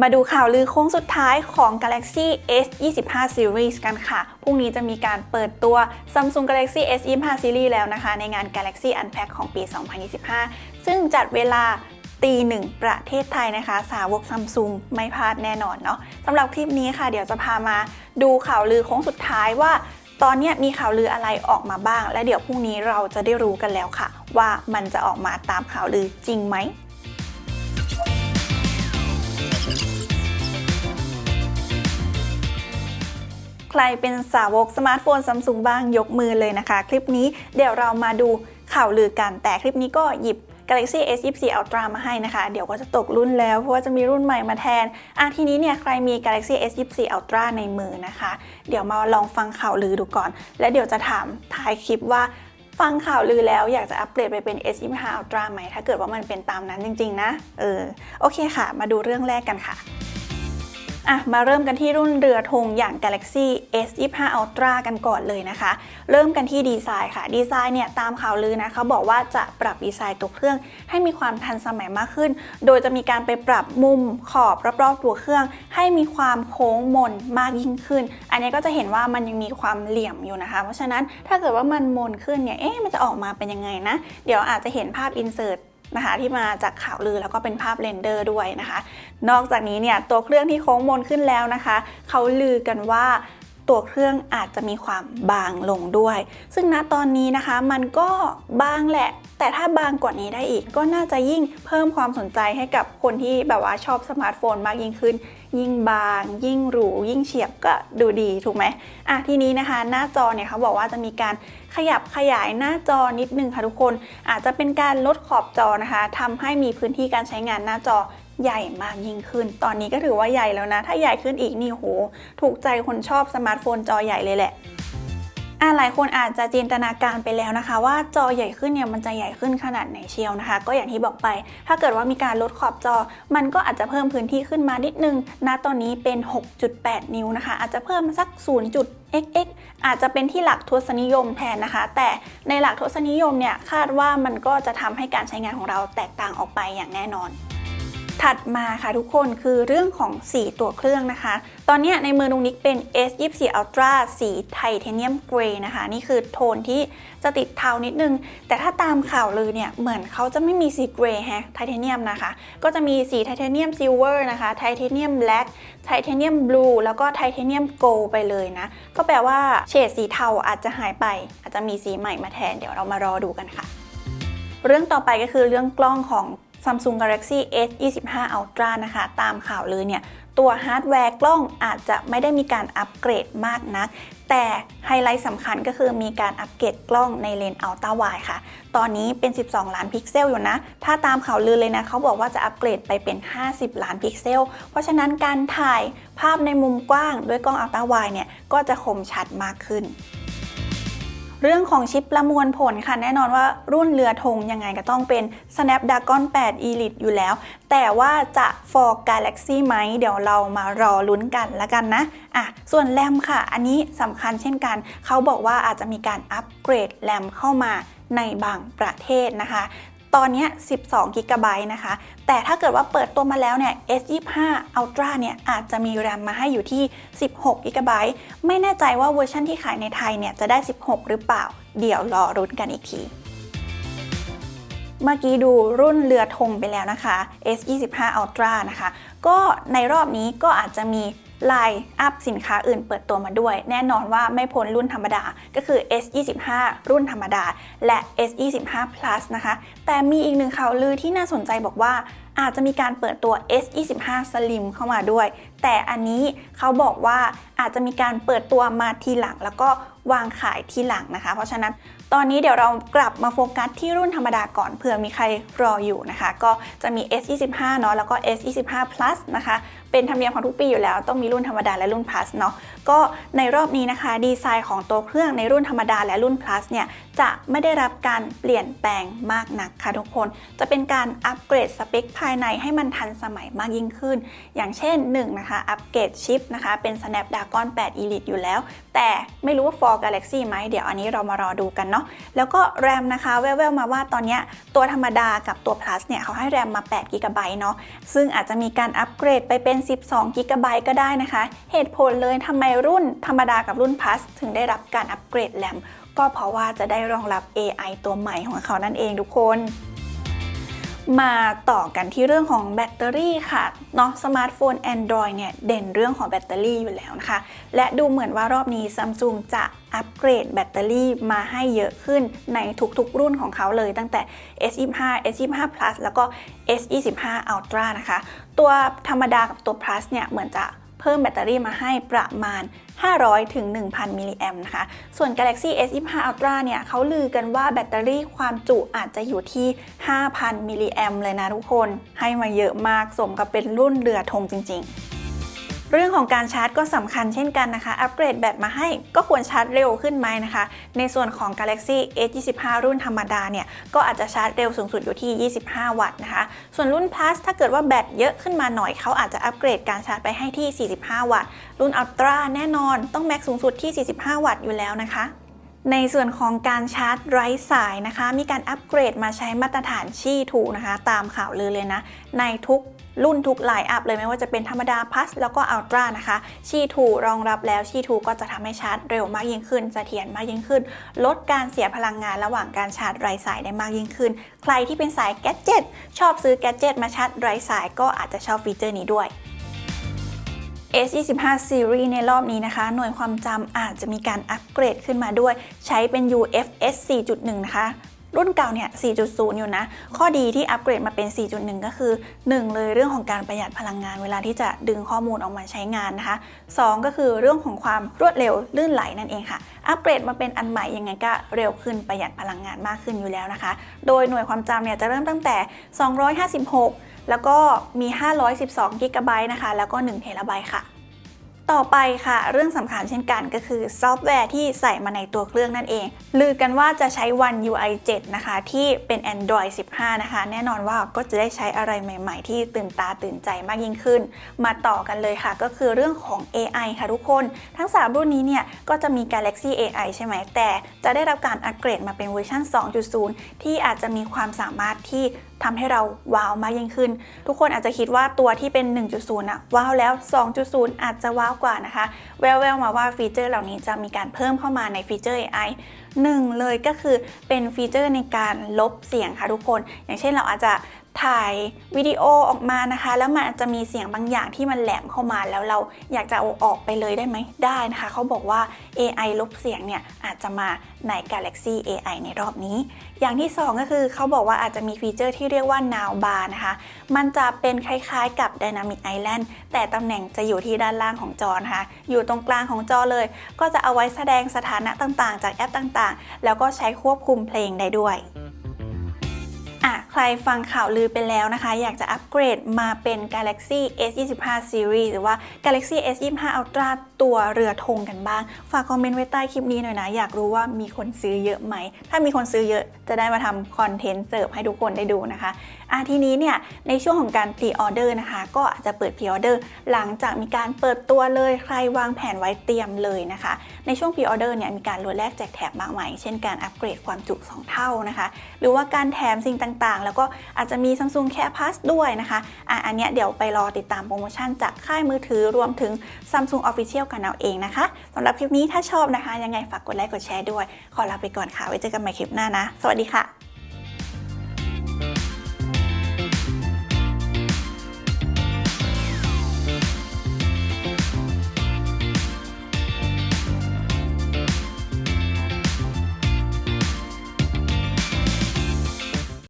มาดูข่าวลือโค้งสุดท้ายของ Galaxy S 25 Series กันค่ะ พรุ่งนี้จะมีการเปิดตัว Samsung Galaxy S 25 Series แล้วนะคะ ในงาน Galaxy Unpack ของปี 2025 ซึ่งจัดเวลาตีหนึ่งประเทศไทยนะคะ สาวกซัมซุงไม่พลาดแน่นอนเนาะสำหรับคลิปนี้ค่ะ เดี๋ยวจะพามาดูข่าวลือโค้งสุดท้ายว่า ตอนนี้มีข่าวลืออะไรออกมาบ้าง และเดี๋ยวพรุ่งนี้เราจะได้รู้กันแล้วค่ะ ว่ามันจะออกมาตามข่าวลือจริงไหม ใครเป็นสาวกสมาร์ทโฟนซัมซุงบ้างยกมือเลยนะคะ คลิปนี้เดี๋ยวเรามาดูข่าวลือกัน แต่คลิปนี้ก็หยิบ Galaxy S 24 Ultra มาให้นะคะ เดี๋ยวก็จะตกรุ่นแล้ว เพราะว่าจะมีรุ่นใหม่มาแทน อะทีนี้เนี่ยใครมี Galaxy S 24 Ultra ในมือนะคะ เดี๋ยวมาลองฟังข่าวลือดูก่อน และเดี๋ยวจะถามท้ายคลิปว่าฟังข่าวลือแล้วอยากจะอัปเกรดไปเป็น S 25 Ultra ไหม ถ้าเกิดว่ามันเป็นตามนั้นจริง ๆ นะ เออ โอเคค่ะ มาดูเรื่องแรกกันค่ะ อะมาเริ่มกันที่รุ่นเรือธงอย่าง Galaxy S 25 Ultra กันก่อนเลยนะคะ เริ่มกันที่ดีไซน์ค่ะ ดีไซน์เนี่ยตามข่าวลือนะเขาบอกว่าจะปรับดีไซน์ตัวเครื่อง ให้มีความทันสมัยมากขึ้น โดยจะมีการไปปรับมุมขอบรอบๆตัวเครื่อง ให้มีความโค้งมนมากยิ่งขึ้น อันนี้ก็จะเห็นว่ามันยังมีความเหลี่ยมอยู่นะคะ เพราะฉะนั้นถ้าเกิดว่ามันมนขึ้นเนี่ยเอ๊ะมันจะออกมาเป็นยังไงนะ เดี๋ยวอาจจะเห็นภาพอินเสิร์ต นะคะที่มาจากข่าวลือแล้วก็เป็นภาพเรนเดอร์ด้วยนะคะ นอกจากนี้เนี่ยตัวเครื่องที่โค้งมนขึ้นแล้วนะคะ เขาลือกันว่า ตัวเครื่องอาจจะมีความบางลงด้วย ซึ่งณตอนนี้นะคะมันก็บางแหละ แต่ถ้าบางกว่านี้ได้อีก ก็น่าจะยิ่งเพิ่มความสนใจให้กับคนที่แบบว่าชอบสมาร์ทโฟนมากยิ่งขึ้น ยิ่งบาง ยิ่งหรู ยิ่งเฉียบก็ดูดีถูกไหมอะทีนี้นะคะ หน้าจอเนี่ยเขาบอกว่าจะมีการขยับขยายหน้าจอนิดนึงค่ะทุกคน อาจจะเป็นการลดขอบจอนะคะทำให้มีพื้นที่การใช้งานหน้าจอ ใหญ่มากยิ่งขึ้น ตอนนี้ก็ถือว่าใหญ่แล้วนะ ถ้าใหญ่ขึ้นอีกนี่โห ถูกใจคนชอบสมาร์ทโฟนจอใหญ่เลยแหละอะหลายคนอาจจะจินตนาการไปแล้วนะคะ ว่าจอใหญ่ขึ้นเนี่ยมันจะใหญ่ขึ้นขนาดไหนเชียวนะคะ ก็อย่างที่บอกไป ถ้าเกิดว่ามีการลดขอบจอ มันก็อาจจะเพิ่มพื้นที่ขึ้นมานิดนึงณตอนนี้เป็น 6.8 นิ้วนะคะ อาจจะเพิ่มสัก 0.xx อาจจะเป็นที่หลักทศนิยมแทนนะคะ แต่ในหลักทศนิยมเนี่ยคาดว่ามันก็จะทำให้การใช้งานของเราแตกต่างออกไปอย่างแน่นอน ถัดมาค่ะทุกคนคือเรื่องของสีตัวเครื่องนะคะ ตอนนี้ในมือนุงนิกเป็น S24 Ultra สีไทเทเนียมเกรย์นะคะ นี่คือโทนที่จะติดเทานิดนึง แต่ถ้าตามข่าวลือเนี่ย เหมือนเขาจะไม่มีสีเกรย์แฮะไทเทเนียมนะคะ ก็จะมีสีไทเทเนียมซิลเวอร์นะคะ ไทเทเนียมแบล็กไทเทเนียมบลูแล้วก็ไทเทเนียมโกลไปเลยนะ ก็แปลว่าเฉดสีเทาอาจจะหายไป อาจจะมีสีใหม่มาแทน เดี๋ยวเรามารอดูกันค่ะเรื่องต่อไปก็คือเรื่องกล้องของ Samsung Galaxy S 25 Ultra นะคะ ตามข่าวลือเนี่ยตัวฮาร์ดแวร์กล้องอาจจะไม่ได้มีการอัปเกรดมากนัก แต่ไฮไลท์สำคัญก็คือมีการอัปเกรดกล้องในเลนส์อัลตร้าไวค่ะ ตอนนี้เป็น 12 ล้านพิกเซลอยู่นะ ถ้าตามข่าวลือเลยนะ เขาบอกว่าจะอัปเกรดไปเป็น 50 ล้านพิกเซล เพราะฉะนั้นการถ่ายภาพในมุมกว้างด้วยกล้องอัลตร้าไวเนี่ยก็จะคมชัดมากขึ้น เรื่องของชิปประมวลผลค่ะ แน่นอนว่ารุ่นเรือธงยังไงก็ต้องเป็น Snapdragon 8 Elite อยู่แล้ว แต่ว่าจะ for Galaxy ไหม เดี๋ยวเรามารอลุ้นกันละกันนะอะส่วนแรมค่ะ อันนี้สำคัญเช่นกัน เขาบอกว่าอาจจะมีการอัปเกรดแรมเข้ามาในบางประเทศนะคะ ตอนนี้ 12 g b นะคะ แต่ถ้าเกิดว่าเปิดตัวมาแล้วเนี่ย S25 Ultra เนี่ยอาจจะมีแรมมาให้อยู่ที่ 16 g b ไม่แน่ใจว่าเวอร์ชันที่ขายในไทยเนี่ยจะได้ 16 หรือเปล่า เดี๋ยวรอรุ้นกันอีกที เมื่อกี้ดูรุ่นเรือธงไปแล้วนะคะ S25 Ultra นะคะ ก็ในรอบนี้ก็อาจจะมี ไลน์อัพสินค้าอื่นเปิดตัวมาด้วย แน่นอนว่าไม่พ้นรุ่นธรรมดา ก็คือ S25 รุ่นธรรมดา และ S25 Plus นะคะ แต่มีอีกหนึ่งข่าวลือที่น่าสนใจบอกว่าอาจจะมีการเปิดตัว S25 Slim เข้ามาด้วย แต่อันนี้เขาบอกว่าอาจจะมีการเปิดตัวมาทีหลัง แล้วก็วางขายทีหลังนะคะ เพราะฉะนั้นตอนนี้เดี๋ยวเรากลับมาโฟกัสที่รุ่นธรรมดาก่อนเผื่อมีใครรออยู่นะคะ ก็จะมี S25 เนาะแล้วก็ S25 Plus นะคะ เป็นธรรมเนียมของทุกปีอยู่แล้ว ต้องมีรุ่นธรรมดาและรุ่น Plus เนาะก็ในรอบนี้นะคะ ดีไซน์ของตัวเครื่องในรุ่นธรรมดาและรุ่น plus เนี่ยจะไม่ได้รับการเปลี่ยนแปลงมากนักค่ะทุกคน จะเป็นการอัปเกรดสเปคภายในให้มันทันสมัยมากยิ่งขึ้น อย่างเช่น1นะคะอัปเกรดชิปนะคะเป็น Snapdragon 8 Elite อยู่แล้ว แต่ไม่รู้ว่า for Galaxy ไหมเดี๋ยวอันนี้เรามารอดูกันเนาะแล้วก็ RAM นะคะแว่วๆมาว่าตอนเนี้ยตัวธรรมดากับตัว plus เนี่ยเขาให้ RAM มา8 GB เนาะซึ่งอาจจะมีการอัปเกรดไปเป็น12 GB ก็ได้นะคะ เหตุผลเลยทำไมรุ่นธรรมดากับรุ่น plus ถึงได้รับการอัปเกรดแรมก็เพราะว่าจะได้รองรับ AI ตัวใหม่ของเขานั่นเองทุกคน มาต่อกันที่เรื่องของแบตเตอรี่ค่ะเนาะสมาร์ทโฟน Android เนี่ยเด่นเรื่องของแบตเตอรี่อยู่แล้วนะคะ และดูเหมือนว่ารอบนี้ Samsung จะอัปเกรดแบตเตอรี่มาให้เยอะขึ้นในทุกๆรุ่นของเขาเลยตั้งแต่ S25 S25 Plus แล้วก็ S25 Ultra นะคะ ตัวธรรมดากับตัว Plus เนี่ยเหมือนจะ เพิ่มแบตเตอรี่มาให้ประมาณ 500 ถึง 1,000 มิลลิแอมนะคะ ส่วน Galaxy S25 Ultra เนี่ยเขาลือกันว่าแบตเตอรี่ความจุอาจจะอยู่ที่ 5,000 มิลลิแอมเลยนะทุกคน ให้มาเยอะมากสมกับเป็นรุ่นเรือธงจริง ๆ เรื่องของการชาร์จก็สำคัญเช่นกันนะคะ อัปเกรดแบตมาให้ก็ควรชาร์จเร็วขึ้นไหมนะคะ ในส่วนของ Galaxy S25 รุ่นธรรมดาเนี่ย ก็อาจจะชาร์จเร็วสูงสุดอยู่ที่ 25 วัตต์นะคะ ส่วนรุ่น Plus ถ้าเกิดว่าแบตเยอะขึ้นมาหน่อยเขาอาจจะอัปเกรดการชาร์จไปให้ที่ 45 วัตต์ รุ่น Ultra แน่นอนต้องแม็กสูงสุดที่ 45 วัตต์อยู่แล้วนะคะ ในส่วนของการชาร์จไร้สายนะคะ มีการอัปเกรดมาใช้มาตรฐานชี่ทูนะคะ ตามข่าวลือเลยนะ ในทุกรุ่นทุกไลน์อัพเลยไม่ว่าจะเป็นธรรมดาพัสแล้วก็อัลตร้านะคะ ชีทูรองรับแล้วชีทูก็จะทำให้ชาร์จเร็วมากยิ่งขึ้นเสถียรมากยิ่งขึ้น ลดการเสียพลังงานระหว่างการชาร์จไร้สายได้มากยิ่งขึ้น ใครที่เป็นสายแกดเจิตชอบซื้อแกดเจิตมาชาร์จไร้สายก็อาจจะชอบฟีเจอร์นี้ด้วย S25 Series ในรอบนี้นะคะ หน่วยความจำอาจจะมีการอัปเกรดขึ้นมาด้วย ใช้เป็น UFS 4.1 นะคะ รุ่นเก่าเนี่ย 4.0 อยู่นะ ข้อดีที่อัปเกรดมาเป็น 4.1 ก็คือ 1 เลยเรื่องของการประหยัดพลังงานเวลาที่จะดึงข้อมูลออกมาใช้งานนะคะ 2 ก็คือเรื่องของความรวดเร็วลื่นไหลนั่นเองค่ะ อัปเกรดมาเป็นอันใหม่ยังไงก็เร็วขึ้นประหยัดพลังงานมากขึ้นอยู่แล้วนะคะ โดยหน่วยความจำเนี่ยจะเริ่มตั้งแต่ 256 แล้วก็มี 512 g b นะคะ แล้วก็1 t b ค่ะ ต่อไปค่ะ เรื่องสำคัญเช่นกันก็คือซอฟต์แวร์ที่ใส่มาในตัวเครื่องนั่นเอง ลือกันว่าจะใช้ One UI 7 นะคะ ที่เป็น Android 15 นะคะ แน่นอนว่าก็จะได้ใช้อะไรใหม่ ๆ ที่ตื่นตาตื่นใจมากยิ่งขึ้น มาต่อกันเลยค่ะ ก็คือเรื่องของ AI ค่ะทุกคน ทั้ง 3 รุ่นนี้เนี่ยก็จะมี Galaxy AI ใช่ไหมแต่จะได้รับการอัปเกรดมาเป็นเวอร์ชัน2.0 ที่อาจจะมีความสามารถที่ ทำให้เราว้าวมากยิ่งขึ้น ทุกคนอาจจะคิดว่าตัวที่เป็น 1.0อะว้าวแล้ว 2.0 อาจจะว้าวกว่านะคะ แววๆมาว่าฟีเจอร์เหล่านี้จะมีการเพิ่มเข้ามาในฟีเจอร์ AI หนึ่งเลยก็คือเป็นฟีเจอร์ในการลบเสียงค่ะทุกคน อย่างเช่นเราอาจจะ ถ่ายวิดีโอออกมานะคะ แล้วมันอาจจะมีเสียงบางอย่างที่มันแหลมเข้ามาแล้วเราอยากจะเอาออกไปเลยได้ไหมได้นะคะ เขาบอกว่า AI ลบเสียงเนี่ยอาจจะมาใน Galaxy AI ในรอบนี้ อย่างที่ 2 ก็คือเขาบอกว่าอาจจะมีฟีเจอร์ที่เรียกว่า Now Bar นะคะ มันจะเป็นคล้ายๆกับ Dynamic Island แต่ตำแหน่งจะอยู่ที่ด้านล่างของจอนะคะ อยู่ตรงกลางของจอเลย ก็จะเอาไว้แสดงสถานะต่างๆ จากแอปต่างๆ แล้วก็ใช้ควบคุมเพลงได้ด้วย อะใครฟังข่าวลือไปแล้วนะคะ อยากจะอัปเกรดมาเป็น Galaxy S25 Series หรือว่า Galaxy S25 Ultra ตัวเรือธงกันบ้าง ฝากคอมเมนต์ไว้ใต้คลิปนี้หน่อยนะ อยากรู้ว่ามีคนซื้อเยอะไหม ถ้ามีคนซื้อเยอะจะได้มาทำคอนเทนต์เสิร์ฟให้ทุกคนได้ดูนะคะอะทีนี้เนี่ย ในช่วงของการพรีออเดอร์นะคะ ก็อาจจะเปิดพรีออเดอร์หลังจากมีการเปิดตัวเลยใครวางแผนไว้เตรียมเลยนะคะ ในช่วงพรีออเดอร์เนี่ยมีการลดแลกแจกแถมมากมาย เช่นการอัปเกรดความจุ 2 เท่านะคะ หรือว่าการแถมสิ่งต่างๆ แล้วก็อาจจะมี Samsung Care Pass ด้วยนะคะอะอันเนี้ยเดี๋ยวไปรอติดตามโปรโมชั่นจากค่ายมือถือรวมถึง Samsung Official กันเอาเองนะคะสำหรับคลิปนี้ถ้าชอบนะคะ ยังไงฝากกดไลค์กดแชร์ด้วย ขอลาไปก่อนค่ะ ไว้เจอกันใหม่คลิปหน้านะ สวัสดีค่ะ